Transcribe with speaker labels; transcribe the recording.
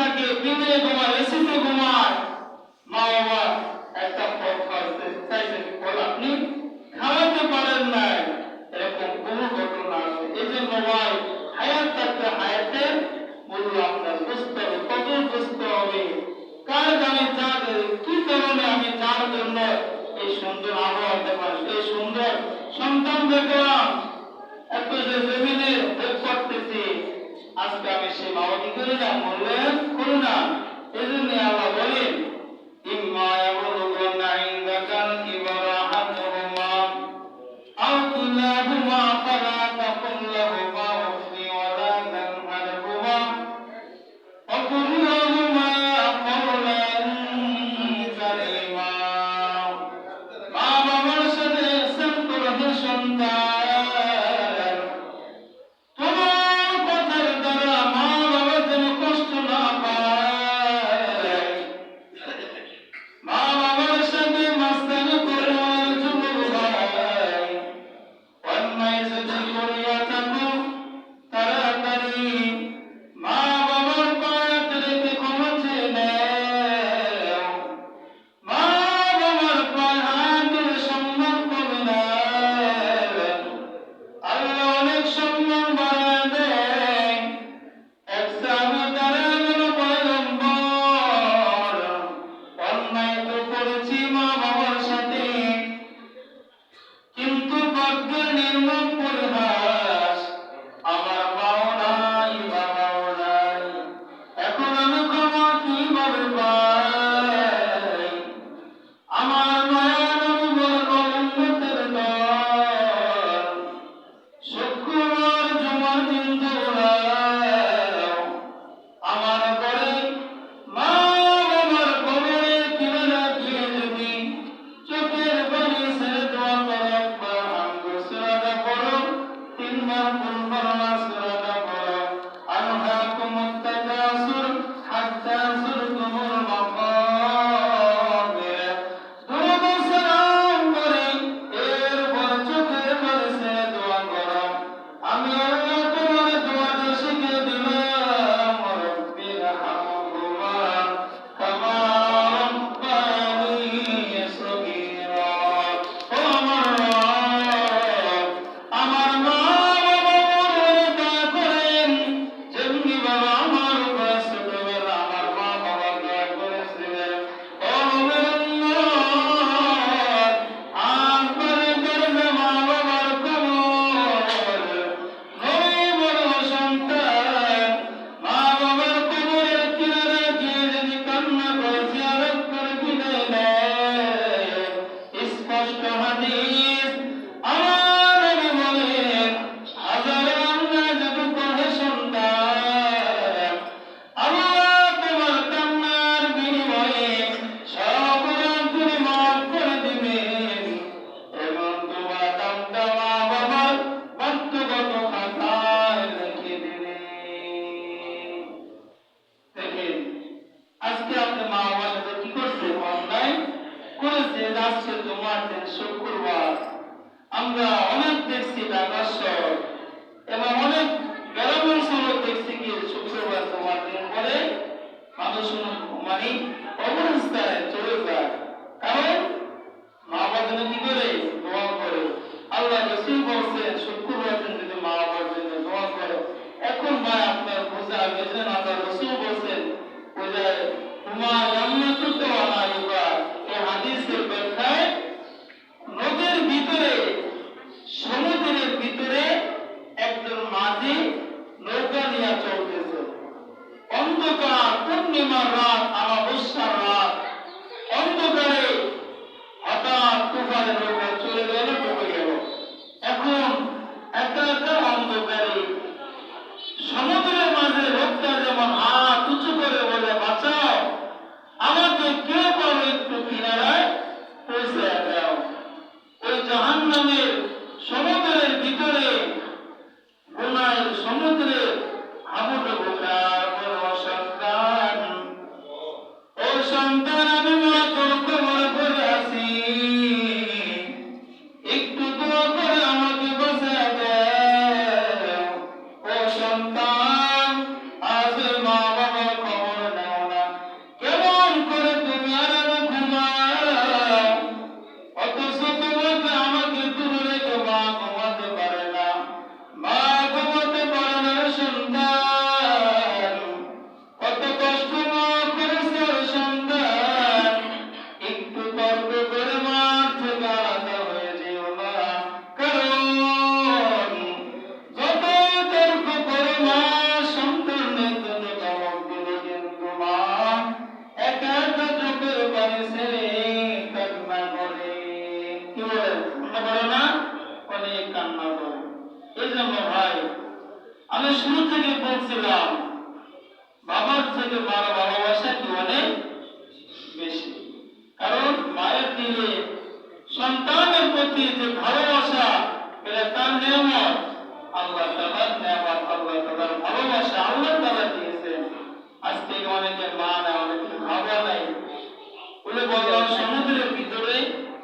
Speaker 1: থাকে পিঁড়ে ঘুমায় এসিতে ঘুমায় মা বাবা, একটা ফল খাওয়াতে চাইছেন ফল আপনি? খাওয়াতে পারেন নাই। এরকম বহু ঘটনা আছে। এই যে মোবাইল, হায়াত থাকতে হায়াতে মূল্য আপনার বুঝতে হবে কত বুঝতে হবে কার জানে চাঁদ কি কারণে আমি চার জন্য এই সুন্দর আবহাওয়া দেখা এই সুন্দর সন্তান দেওয়া সে বাবা কি করে না বললেন করে না এজন্য আল্লাহ বলেন, ইম্মা ইয়াবলুগুন্না ইনদাকাল কিবারা হাতুহুমা আও তুলাহুমা ফালা তাকুল লাহুমা উফি ওয়ালা তানহারহুমা وقل لهما قولا كريما সম্ভাবনা দিন আসছে জুমার দিন শুক্রবার আমরা অনেক দেখছি ঢাকা এবং অনেক গ্রামের শহর দেখছি কি শুক্রবার জুমার দিন বলে মানুষ মানে অবস্থায় চলে যায়। কারণ মা বাবা কি করে? দোয়া করে। আল্লাহ রসুল থেকে বলছিলাম বাবার থেকে মার ভালোবাসা কি অনেক? বেশি। কারণ মায়ের দিলে সন্তানের প্রতি যে ভালোবাসা, এটা তার নিয়ামত। আল্লাহ তালার নিয়ামত, আল্লাহ তালার ভালোবাসা আল্লাহ তালা দিয়েছেন। আজ থেকে অনেকে মা না অনেকে ভাবা নেই। বলে বললাম সমুদ্র